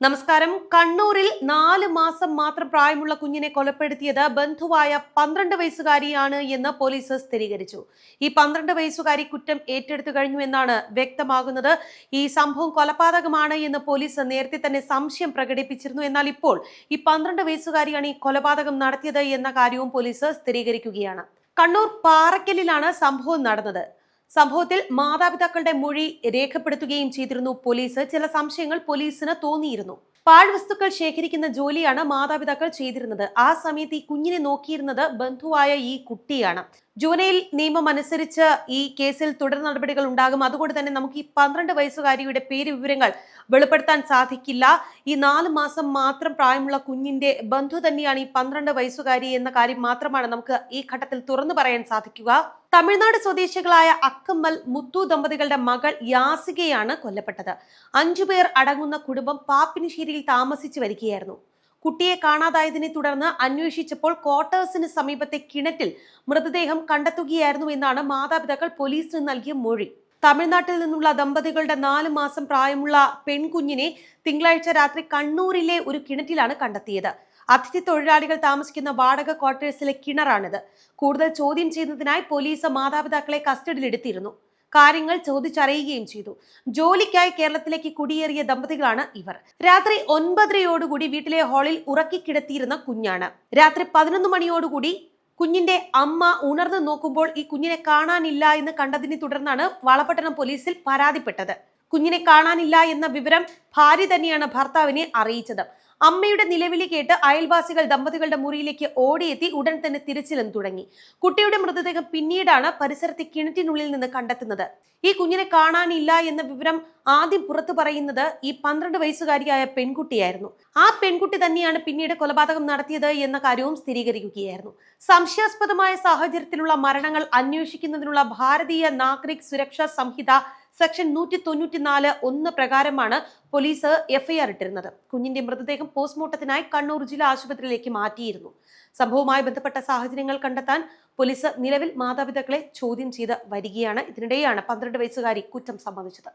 നമസ്കാരം. കണ്ണൂരിൽ നാല് മാസം മാത്രം പ്രായമുള്ള കുഞ്ഞിനെ കൊലപ്പെടുത്തിയത് ബന്ധുവായ പന്ത്രണ്ട് വയസ്സുകാരിയാണ് എന്ന് പോലീസ് സ്ഥിരീകരിച്ചു. ഈ പന്ത്രണ്ട് വയസ്സുകാരി കുറ്റം ഏറ്റെടുത്തു കഴിഞ്ഞു എന്നാണ് വ്യക്തമാകുന്നത്. ഈ സംഭവം കൊലപാതകമാണ് എന്ന് പോലീസ് നേരത്തെ തന്നെ സംശയം പ്രകടിപ്പിച്ചിരുന്നു. എന്നാൽ ഇപ്പോൾ ഈ പന്ത്രണ്ട് വയസ്സുകാരിയാണ് ഈ കൊലപാതകം നടത്തിയത് എന്ന കാര്യവും പോലീസ് സ്ഥിരീകരിക്കുകയാണ്. കണ്ണൂർ പാറക്കല്ലിലാണ് സംഭവം നടന്നത്. സംഭവത്തിൽ മാതാപിതാക്കളുടെ മൊഴി രേഖപ്പെടുത്തുകയും ചെയ്തിരുന്നു പോലീസ്. ചില സംശയങ്ങൾ പോലീസിന് തോന്നിയിരുന്നു. പാഴ്വസ്തുക്കൾ ശേഖരിക്കുന്ന ജോലിയാണ് മാതാപിതാക്കൾ ചെയ്തിരുന്നത്. ആ സമയത്ത് ഈ കുഞ്ഞിനെ നോക്കിയിരുന്നത് ബന്ധുവായ ഈ കുട്ടിയാണ്. ജൂനൈൽ നിയമം അനുസരിച്ച് ഈ കേസിൽ തുടർ നടപടികൾ ഉണ്ടാകും. അതുകൊണ്ട് തന്നെ നമുക്ക് ഈ പന്ത്രണ്ട് വയസ്സുകാരിയുടെ പേര് വിവരങ്ങൾ വെളിപ്പെടുത്താൻ സാധിക്കില്ല. ഈ നാല് മാസം മാത്രം പ്രായമുള്ള കുഞ്ഞിന്റെ ബന്ധു തന്നെയാണ് ഈ പന്ത്രണ്ട് വയസ്സുകാരി എന്ന കാര്യം മാത്രമാണ് നമുക്ക് ഈ ഘട്ടത്തിൽ തുറന്നു പറയാൻ സാധിക്കുക. തമിഴ്നാട് സ്വദേശികളായ അക്കമ്മൽ മുത്തു ദമ്പതികളുടെ മകൾ യാസികയാണ് കൊല്ലപ്പെട്ടത്. അഞ്ചുപേർ അടങ്ങുന്ന കുടുംബം പാപ്പിനിശ്ശേരിയിൽ താമസിച്ചു വരികയായിരുന്നു. കുട്ടിയെ കാണാതായതിനെ തുടർന്ന് അന്വേഷിച്ചപ്പോൾ ക്വാർട്ടേഴ്സിന് സമീപത്തെ കിണറ്റിൽ മൃതദേഹം കണ്ടെത്തുകയായിരുന്നു എന്നാണ് മാതാപിതാക്കൾ പോലീസിന് നൽകിയ മൊഴി. തമിഴ്നാട്ടിൽ നിന്നുള്ള ദമ്പതികളുടെ നാല് മാസം പ്രായമുള്ള പെൺകുഞ്ഞിനെ തിങ്കളാഴ്ച രാത്രി കണ്ണൂരിലെ ഒരു കിണറ്റിലാണ് കണ്ടെത്തിയത്. അതിഥി തൊഴിലാളികൾ താമസിക്കുന്ന വാടക ക്വാർട്ടേഴ്സിലെ കിണറാണിത്. കൂടുതൽ ചോദ്യം ചെയ്യുന്നതിനായി പോലീസ് മാതാപിതാക്കളെ കസ്റ്റഡിയിലെടുത്തിരുന്നു. കാര്യങ്ങൾ ചോദിച്ചറിയുകയും ചെയ്തു. ജോലിക്കായി കേരളത്തിലേക്ക് കുടിയേറിയ ദമ്പതികളാണ് ഇവർ. രാത്രി ഒൻപതരയോടുകൂടി വീട്ടിലെ ഹാളിൽ ഉറക്കിക്കിടത്തിയിരുന്ന കുഞ്ഞാണ്. രാത്രി പതിനൊന്ന് മണിയോടുകൂടി കുഞ്ഞിന്റെ അമ്മ ഉണർന്നു നോക്കുമ്പോൾ ഈ കുഞ്ഞിനെ കാണാനില്ല എന്ന് കണ്ടതിനെ തുടർന്നാണ് വളപട്ടണം പോലീസിൽ പരാതിപ്പെട്ടത്. കുഞ്ഞിനെ കാണാനില്ല എന്ന വിവരം ഭാര്യ തന്നെയാണ് ഭർത്താവിനെ അറിയിച്ചത്. അമ്മയുടെ നിലവിളി കേട്ട് അയൽവാസികൾ ദമ്പതികളുടെ മുറിയിലേക്ക് ഓടിയെത്തി ഉടൻ തന്നെ തിരച്ചിലും തുടങ്ങി. കുട്ടിയുടെ മൃതദേഹം പിന്നീടാണ് പരിസരത്തെ കിണറ്റിനുള്ളിൽ നിന്ന് കണ്ടെത്തുന്നത്. ഈ കുഞ്ഞിനെ കാണാനില്ല എന്ന വിവരം ആദ്യം പുറത്തു പറയുന്നത് ഈ പന്ത്രണ്ട് വയസ്സുകാരിയായ പെൺകുട്ടിയായിരുന്നു. ആ പെൺകുട്ടി തന്നെയാണ് പിന്നീട് കൊലപാതകം നടത്തിയത് എന്ന കാര്യവും സ്ഥിരീകരിക്കുകയായിരുന്നു. സംശയാസ്പദമായ സാഹചര്യത്തിലുള്ള മരണങ്ങൾ അന്വേഷിക്കുന്നതിനുള്ള ഭാരതീയ നാഗരിക് സുരക്ഷാ സംഹിത സെക്ഷൻ നൂറ്റി തൊണ്ണൂറ്റിനാല് ഒന്ന് പ്രകാരമാണ് പോലീസ് എഫ്ഐആർ ഇട്ടിരുന്നത്. കുഞ്ഞിന്റെ മൃതദേഹം പോസ്റ്റ്മോർട്ടത്തിനായി കണ്ണൂർ ജില്ലാ ആശുപത്രിയിലേക്ക് മാറ്റിയിരുന്നു. സംഭവവുമായി ബന്ധപ്പെട്ട സാഹചര്യങ്ങൾ കണ്ടെത്താൻ പോലീസ് നിലവിൽ മാതാപിതാക്കളെ ചോദ്യം ചെയ്ത് വരികയാണ്. ഇതിനിടെയാണ് പന്ത്രണ്ട് വയസ്സുകാരി കുറ്റം സമ്മതിച്ചത്.